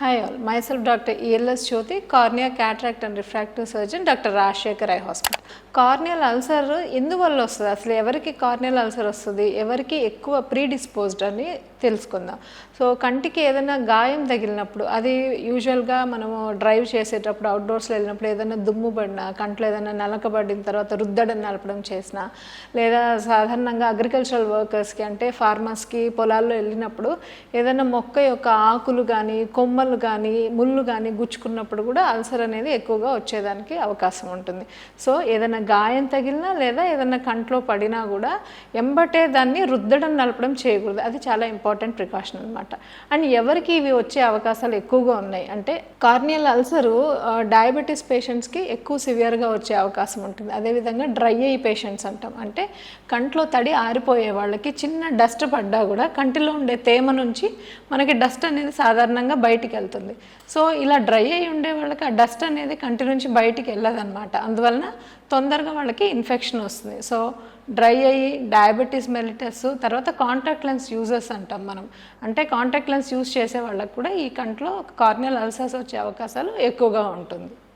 Hi all myself doctor E L S Jyothi cornea cataract and refractive surgeon doctor Rajasekhar eye hospital corneal ulcer ఎందువల్ల వస్తుంది? అసలు ఎవరికి corneal ulcer వస్తుంది? ఎవరికి ఎక్కువ ప్రీడిస్పోజ్డ్ అని తెలుసుకుందాం. సో కంటికి ఏదైనా గాయం తగిలినప్పుడు అది యూజువల్గా మనము డ్రైవ్ చేసేటప్పుడు అవుట్డోర్స్లో వెళ్ళినప్పుడు ఏదైనా దుమ్ము పడినా కంట్లో ఏదైనా నలకబడిన తర్వాత రుద్దడం నలపడం చేసినా లేదా సాధారణంగా అగ్రికల్చరల్ వర్కర్స్కి అంటే ఫార్మర్స్కి పొలాల్లో వెళ్ళినప్పుడు ఏదైనా మొక్క యొక్క ఆకులు కానీ కొమ్మలు కానీ ముళ్ళు కానీ గుచ్చుకున్నప్పుడు కూడా అల్సర్ అనేది ఎక్కువగా వచ్చేదానికి అవకాశం ఉంటుంది. సో ఏదైనా గాయం తగిలినా లేదా ఏదైనా కంట్లో పడినా కూడా ఎంబటే దాన్ని రుద్దడం నలపడం చేయకూడదు. అది చాలా ఇంపార్టెంట్ ప్రికాషన్ అనమాట అండ్ ఎవరికి ఇవి వచ్చే అవకాశాలు ఎక్కువగా ఉన్నాయి అంటే కార్నియల్ అల్సరు డయాబెటీస్ పేషెంట్స్కి ఎక్కువ సివియర్గా వచ్చే అవకాశం ఉంటుంది. అదేవిధంగా డ్రై ఐ పేషెంట్స్ అంటాం. అంటే కంట్లో తడి ఆరిపోయే వాళ్ళకి చిన్న డస్ట్ పడ్డా కూడా కంటిలో ఉండే తేమ నుంచి మనకి డస్ట్ అనేది సాధారణంగా బయటికి వెళ్తుంది. సో ఇలా డ్రై అయి ఉండే వాళ్ళకి ఆ డస్ట్ అనేది కంటి నుంచి బయటికి వెళ్ళదన్నమాట. అందువలన తొందరగా వాళ్ళకి ఇన్ఫెక్షన్ వస్తుంది. సో డ్రై అయ్యి డయాబెటీస్ మెలిటస్ తర్వాత కాంటాక్ట్ లెన్స్ యూజర్స్ అంటాం మనం. అంటే కాంటాక్ట్ లెన్స్ యూజ్ చేసే వాళ్ళకి కూడా ఈ కంట్లో కార్నియల్ అల్సర్స్ వచ్చే అవకాశాలు ఎక్కువగా ఉంటుంది.